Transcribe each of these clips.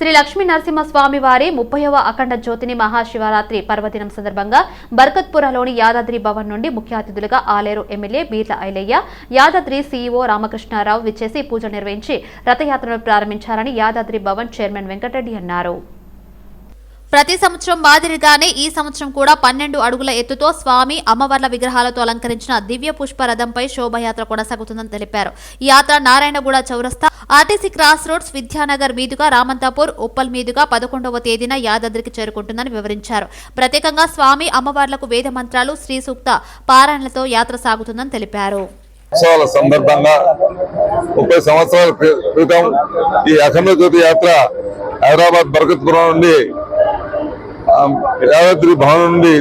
శ్రీ లక్ష్మీ నరసింహస్వామి వారి ముప్పైవ అఖండ జ్యోతిని మహాశివరాత్రి పర్వదినం సందర్భంగా బర్కత్పురలోని యాదాద్రి భవన్ నుండి ముఖ్య అతిథులుగా ఆలేరు ఎమ్మెల్యే బీర్ల ఐలయ్య యాదాద్రి సీఈఓ రామకృష్ణారావు విచ్చేసి పూజ నిర్వహించి రథయాత్రను ప్రారంభించారని యాదాద్రి భవన్ చైర్మన్ వెంకటరెడ్డి అన్నారు. ప్రతి సంవత్సరం మాదిరిగానే ఈ సంవత్సరం కూడా పన్నెండు అడుగుల ఎత్తుతో స్వామి అమ్మవార్ల విగ్రహాలతో అలంకరించిన దివ్య పుష్ప రథంపై శోభయాత్ర కొనసాగుతుందని తెలిపారు. ఈ యాత్ర నారాయణగూడ చౌరస్తా ఆర్టీసీ క్రాస్ రోడ్స్ విద్యానగర్ మీదుగా రామంతాపూర్ ఉప్పల్ మీదుగా పదకొండవ తేదీన యాదాద్రికి చేరుకుంటుందని వివరించారు. ప్రత్యేకంగా స్వామి అమ్మవార్లకు వేద మంత్రాలు శ్రీ సూక్త పారాయణలతో యాత్ర సాగుతుందని తెలిపారు. ఉత్సవాల సందర్భంగా ముప్పై సంవత్సరాల క్రితం ఈ అఖండ జ్యోతి యాత్ర హైదరాబాద్ బరకత్పురం నుండి యాదాద్రి భవనం నుండి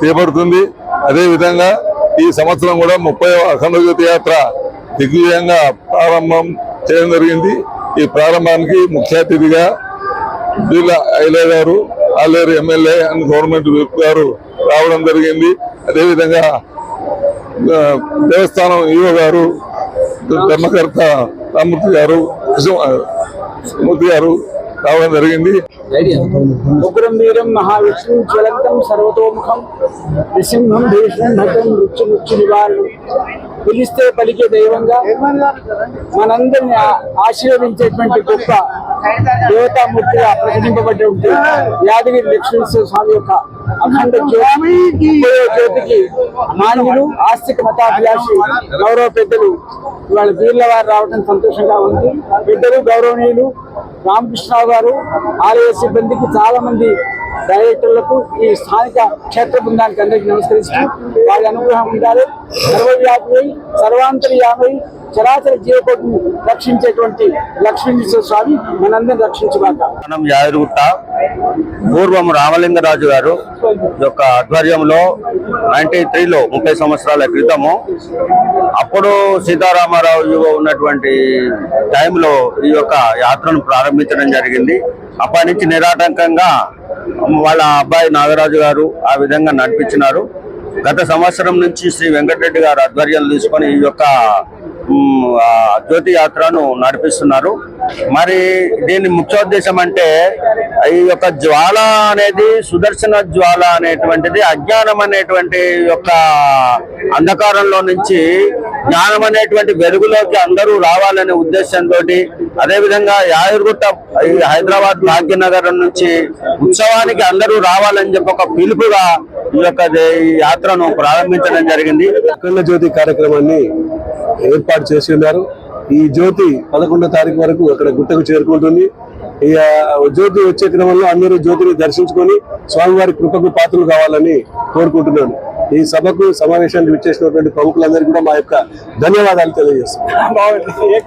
చేపడుతుంది అదేవిధంగా ఈ సంవత్సరం కూడా ముప్పై అఖండ జ్యోతి యాత్ర దిగ్విజయంగా ప్రారంభం చేయడం జరిగింది. ఈ ప్రారంభానికి ముఖ్య అతిథిగా బిర్లా ఐలే గారు Aler MLA and government whip గారు రావడం జరిగింది. అదేవిధంగా దేవస్థానం ఈవో గారు ధర్మకర్త రామూర్తి గారు కృష్ణ- మూర్తి గారు రావడం జరిగింది. ఉగ్రం వీరం మహావిష్ణు జ్వలంతం సర్వతోముఖం నృసింహం భీష్మం భద్రం మృత్యు మృత్యు నివారణం పిలిస్తే పలికే దైవంగా మనందరిని ఆశీర్వదించేటువంటి గొప్ప దేవతామూర్తిగా ప్రకటింపబడి యాదగిరి లక్ష్మీశ్వర స్వామి యొక్క అఖండ జ్యోతి జ్యోతికి మాన్యులు ఆస్తిక మతాభిలాషి గౌరవ పెద్దలు ఇవాళ బీర్ల వారు రావడం సంతోషంగా ఉంది. పెద్దలు గౌరవనీయులు రామకృష్ణరావు గారు ఆలయ సిబ్బందికి చాలా మంది డైరెక్టర్లకు ఈ స్థానిక క్షేత్ర బృందానికి అందరికీ నమస్కరిస్తూ వారి అనుగ్రహం ఉండాలి. సర్వవ్యాపి సర్వాంతర్యామై చరాచర జీవకోటిని రక్షించేటువంటి లక్ష్మీశ్వర స్వామి మనందరిని రక్షించుగాక. మనం యాదగిరిగుట్ట పూర్వం రామలింగరాజు గారు యొక్క ఆధ్వర్యంలో నైన్టీ త్రీలో ముప్పై సంవత్సరాల క్రితము అప్పుడు సీతారామారావు యువ ఉన్నటువంటి టైంలో ఈ యొక్క యాత్రను ప్రారంభించడం జరిగింది. అప్పటి నుంచి నిరాటంకంగా వాళ్ళ అబ్బాయి నాగరాజు గారు ఆ విధంగా నడిపించినారు. గత సంవత్సరం నుంచి శ్రీ వెంకటరెడ్డి గారు ఆధ్వర్యం తీసుకొని ఈ యొక్క జ్యోతి యాత్రను నడిపిస్తున్నారు. మరి దీని ముఖ్యోద్దేశం అంటే ఈ యొక్క జ్వాల అనేది సుదర్శన జ్వాల అనేటువంటిది అజ్ఞానం అనేటువంటి యొక్క అంధకారంలో నుంచి జ్ఞానం అనేటువంటి వెలుగులోకి అందరూ రావాలనే ఉద్దేశంతో అదేవిధంగా యాదగిరిగుట్ట ఈ హైదరాబాద్ భాగ్యనగర్ నుంచి ఉత్సవానికి అందరూ రావాలని చెప్పి ఒక పిలుపుగా ఈ యొక్క ఈ యాత్రను ప్రారంభించడం జరిగింది. అఖండ జ్యోతి కార్యక్రమాన్ని ఏర్పాటు చేసి ఉన్నారు. ఈ జ్యోతి పదకొండో తారీఖు వరకు అక్కడ గుట్టకు చేరుకుంటుంది. ఈ జ్యోతి వచ్చే క్రమంలో అందరూ జ్యోతిని దర్శించుకొని స్వామివారి కృపకు పాత్రలు కావాలని కోరుకుంటున్నాను. ఈ సభకు సమావేశానికి విచ్చేసినటువంటి ప్రముఖులందరికీ కూడా మా యొక్క ధన్యవాదాలు తెలియజేస్తున్నాం